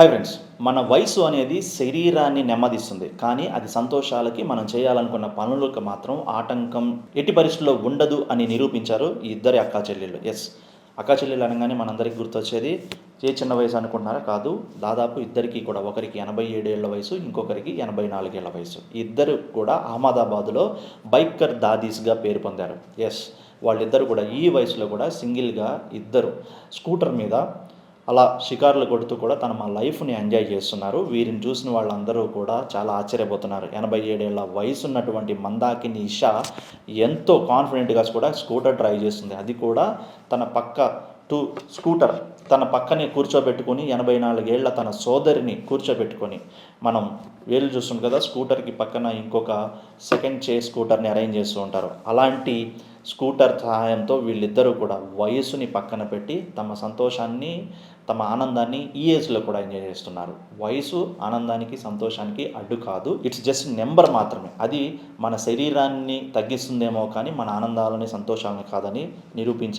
Hi friends మన వయసు అనేది శరీరాన్ని నెమ్మదిస్తుంది. కానీ అది సంతోషాలకి మనం చేయాలనుకున్న పనులకు మాత్రం ఆటంకం ఎట్టి పరిస్థితుల్లో ఉండదు అని నిరూపించారు ఈ ఇద్దరి అక్కా చెల్లెళ్ళు. ఎస్ అక్కా చెల్లెళ్ళు అనగానే మనందరికీ గుర్తొచ్చేది ఏ చిన్న వయసు అనుకుంటున్నారా? కాదు దాదాపు ఇద్దరికి కూడా ఒకరికి ఎనభై ఏడేళ్ళ వయసు ఇంకొకరికి ఎనభై నాలుగేళ్ళ వయసు. ఇద్దరు కూడా అహ్మదాబాదులో బైకర్ దాదీస్గా పేరు పొందారు. ఎస్ వాళ్ళిద్దరు కూడా ఈ వయసులో కూడా సింగిల్గా ఇద్దరు స్కూటర్ మీద అలా షికారులు కొడుతూ కూడా తన మా లైఫ్ని ఎంజాయ్ చేస్తున్నారు. వీరిని చూసిన వాళ్ళందరూ కూడా చాలా ఆశ్చర్యపోతున్నారు. ఎనభై ఏడేళ్ళ వయసు ఉన్నటువంటి మందాకిని ఇషా ఎంతో కాన్ఫిడెంట్గా కూడా స్కూటర్ డ్రైవ్ చేస్తుంది. అది కూడా తన పక్క టూ స్కూటర్ తన పక్కనే కూర్చోబెట్టుకొని ఎనభై నాలుగేళ్ళ తన సోదరిని కూర్చోబెట్టుకొని మనం వేలు చూస్తుంది కదా స్కూటర్కి పక్కన ఇంకొక సెకండ్ చే స్కూటర్ని అరేంజ్ చేస్తూ ఉంటారు. అలాంటి స్కూటర్ సహాయంతో వీళ్ళిద్దరూ కూడా వయసుని పక్కన పెట్టి తమ సంతోషాన్ని తమ ఆనందాన్ని ఈ ఏజ్లో కూడా ఎంజాయ్ చేస్తున్నారు. వయసు ఆనందానికి సంతోషానికి అడ్డు కాదు. ఇట్స్ జస్ట్ నెంబర్ మాత్రమే. అది మన శరీరాన్ని తగ్గిస్తుందేమో కానీ మన ఆనందాలని సంతోషాలని కాదని నిరూపించారు.